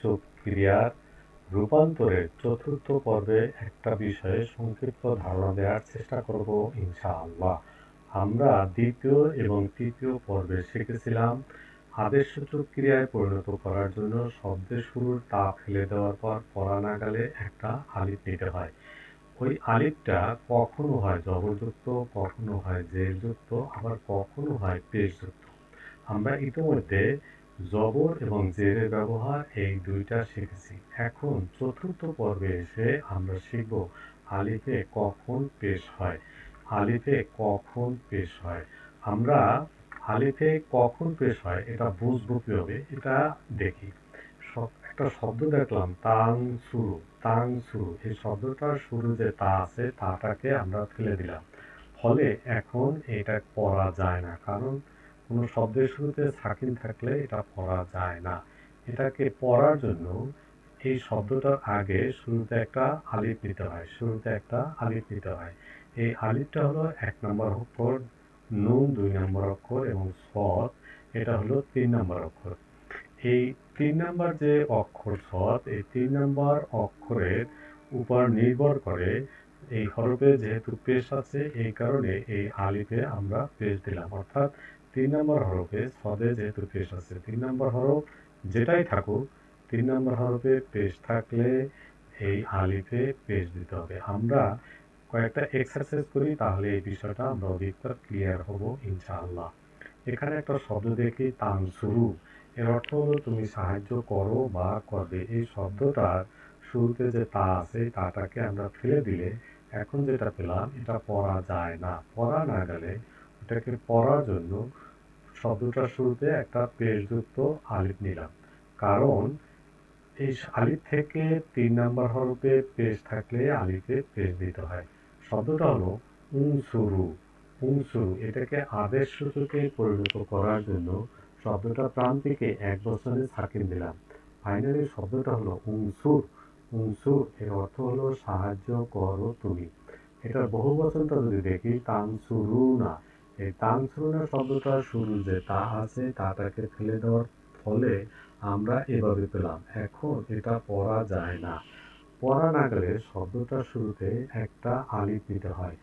সাহায্য ক্রিয়ার রূপান্তরের চতুর্থ পর্বে একটা বিষয়ে সংক্ষিপ্ত ধারণা দেওয়ার চেষ্টা করব, ইনশাআল্লাহ। আমরা দ্বিতীয় এবং তৃতীয় পর্বে শিখেছিলাম আদেশসূচক ক্রিয়ায় পরিণত করার জন্য শব্দের শুরুর তা ফেলে দেওয়ার পর পড়া নাগালে একটা আলিফ নিতে হয়। ওই আলিফটা কখনো হয় জবরযুক্ত, কখনো হয় জেরযুক্ত আবার কখনো হয় পেশযুক্ত। আমরা ইতিমধ্যে জবর এবং জেরের ব্যবহার এই দুইটা শিখেছি। এখন চতুর্থ পর্বে এসে আমরা শিখব আলিফে কখন পেশ হয়। আলিফে কখন পেশ হয়। আমরা আলিফে কখন পেশ হয় এটা বুঝব কীভাবে? এটা দেখি। একটা শব্দ দেখলাম, তাং শুরু তাং শুরু এই শব্দটার শুরু যে তা আছে, তাটাকে আমরা ফেলে দিলাম। ফলে এখন এটা পড়া যায় না, কারণ কোনো শব্দের শুরুতে সাকিন থাকলে এটা পড়া যায় না। এটাকে পড়ার জন্য এই শব্দটার আগে শুরুতে একটা আলিফ দিতে হয়, শুরুতে একটা আলিফ দিতে হয়। এই আলিফটা হলো এক নম্বর অক্ষর, নুন দুই নম্বর অক্ষর এবং সৎ, এটা হলো তিন নম্বর অক্ষর। এই তিন নম্বর যে অক্ষর সৎ, এই তিন নম্বর অক্ষরের উপর নির্ভর করে এই হরফে যেহেতু পেশ আছে, এই কারণে এই আলিফে আমরা পেশ দিলাম। অর্থাৎ তিন নম্বর হরফে সদে যেহেতু পেশ আছে তিন নম্বর হরফ যেটাই থাকুক তিন নম্বর হরফে পেশ থাকলে এই আলিফে পেশ দিতে হবে। আমরা কয়েকটা এক্সারসাইজ করি তাহলে এই বিষয়টা আমরা অধিকতর ক্লিয়ার হব ইনশাআল্লাহ। এখানে একটা শব্দ দেখি তান শুরু এর অর্থ হলো তুমি সাহায্য করো বা করবে। এই শব্দটার শুরুতে যে তা আছে তাটাকে আমরা ফেলে দিলে এখন যেটা পেলাম এটা পড়া যায় না। পড়া না গেলে এটাকে পড়ার জন্য শব্দটার শুরুতে একটা পেশযুক্ত আলিফ নিলাম। কারণ এই আলিফ থেকে তিন নাম্বার হরফে পেশ থাকলে আলিফে পেশ দিতে হয়। শব্দটা হলো উংসুরু উংসুরু এটাকে আদেশ সূচকে পরিণত করার জন্য শব্দটা প্রান্তিকে এক বছরে সাকিন দিলাম। ফাইনালি শব্দটা হলো উংসুর উংসুর এর অর্থ হলো সাহায্য করো তুমি। এটার বহু বচনটা যদি দেখি তাংসুরু না এই তাংসুরুনা শব্দটা শুরু যে তা আছে, তাটাকে ফেলে দেওয়ার ফলে আমরা এভাবে পেলাম। এখন এটা পড়া যায় না। পড়া না গেলে শব্দটার শুরুতে একটা আলিফ দিতে হয়।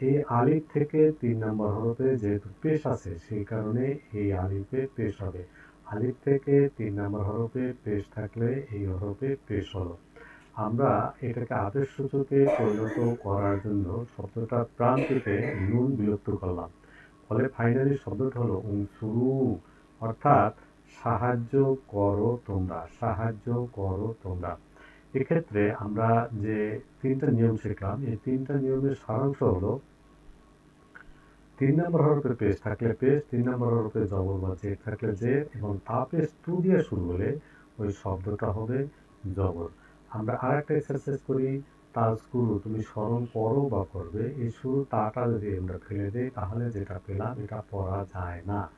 এই আলিফ থেকে তিন নম্বর হরফে যেহেতু পেশ আছে, সেই কারণে এই আলিফে পেশ হবে। আলিফ থেকে তিন নম্বর হরফে পেশ থাকলে এই হরফে পেশ হলো। আমরা এটাকে আদেশ সূচকে পরিণত করার জন্য শব্দটা প্রান্তিতে নুন বিলুপ্ত করলাম। ফলে ফাইনালি শব্দটা হলো শুরু অর্থাৎ সাহায্য করো তোমরা, সাহায্য করো তোমরা। এক্ষেত্রে আমরা যে তিনটা নিয়ম শিখলাম, এই তিনটা নিয়মের সারাংশ হলো তিন নম্বর হরফে পেশ থাকলে পেশ তিন নম্বর হরফে জবর বা জের থাকলে জের এবং তা পেশ টু দিয়ে শুরু হলে ওই শব্দটা হবে জবর। আমরা আর একটা এক্সারসাইজ করি শুরু তুমি স্মরণ করো বা করবে, এই শুরু তাটা যদি আমরা ফেলে দিই, তাহলে যেটা পেলাম, এটা পড়া যায় না।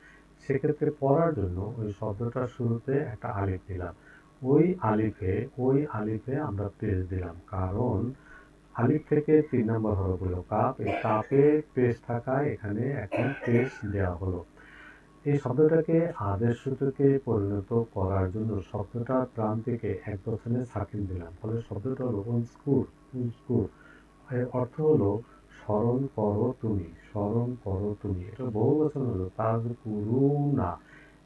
সেক্ষেত্রে পড়ার জন্য ওই শব্দটার শুরুতে একটা আলিফ দিলাম। ওই আলিফে ওই আলিফে আমরা পেজ দিলাম। কারণ আলিফ থেকে তিন নম্বর হলো কাপ। এই কাপে পেশ থাকায় এখানে এখন পেশ দেওয়া হলো। এই শব্দটাকে আদেশ সূচকে পরিণত করার জন্য শব্দটা প্রাণ থেকে এক বছরে সাকিন দিলাম। ফলে শব্দটা হলো উনস্কুর উনস্কুর এর অর্থ হলো স্মরণ করো তুমি স্মরণ করো তুমি। এটা বহু বছর হলো, তাজ না।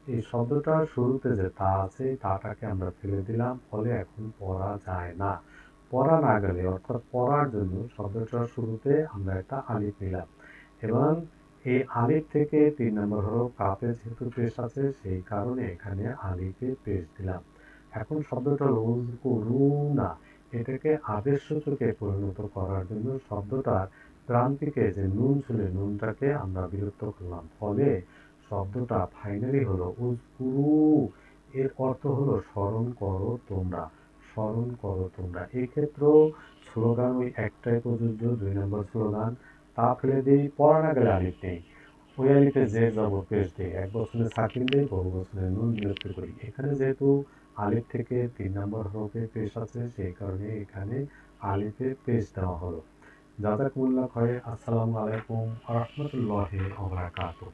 এই শব্দটার শুরুতে যে তা আছে তাটাকে আমরা ফেলে দিলাম, ফলে এখন পড়া যায় না। পড়া না গেলে, অর্থাৎ পড়ার জন্য শব্দটার শুরুতে আমরা একটা আলিফ নিলাম। এবং এই আলিফ থেকে তিন নম্বর হলো কাপে যেহেতু পেশ আছে, সেই কারণে এখানে আলিফে পেশ দিলাম। এখন শব্দটা রুনা, এটাকে আদেশ সূচকে পরিণত করার জন্য শব্দটার প্রান্তিকে যে নুন ছিল নুনটাকে আমরা বিরক্ত করলাম। ফলে শব্দটা ফাইনালি হলো উজকুরু। এর অর্থ হলো স্মরণ করো তোমরা, স্মরণ করো তোমরা। এক্ষেত্রেও ক্ষেত্রেও স্লোগান ওই একটাই প্রযোজ্য, দুই নম্বর স্লোগান তা ফেলে দিই পড়া না গেলে আলিফ ওই আলিফে যে যাব পেশ দিই এক বছরে সাকিন দেয় বহু বছরে নুন করি। এখানে যেহেতু আলিফ থেকে তিন নম্বর হরফে পেশ আছে, সেই কারণে এখানে আলিফে পেশ দেওয়া হলো। জাজাকুল্লাহ খয়ে আসসালামু আলাইকুম রহমতুল্লাহ ওবরাকাতুহ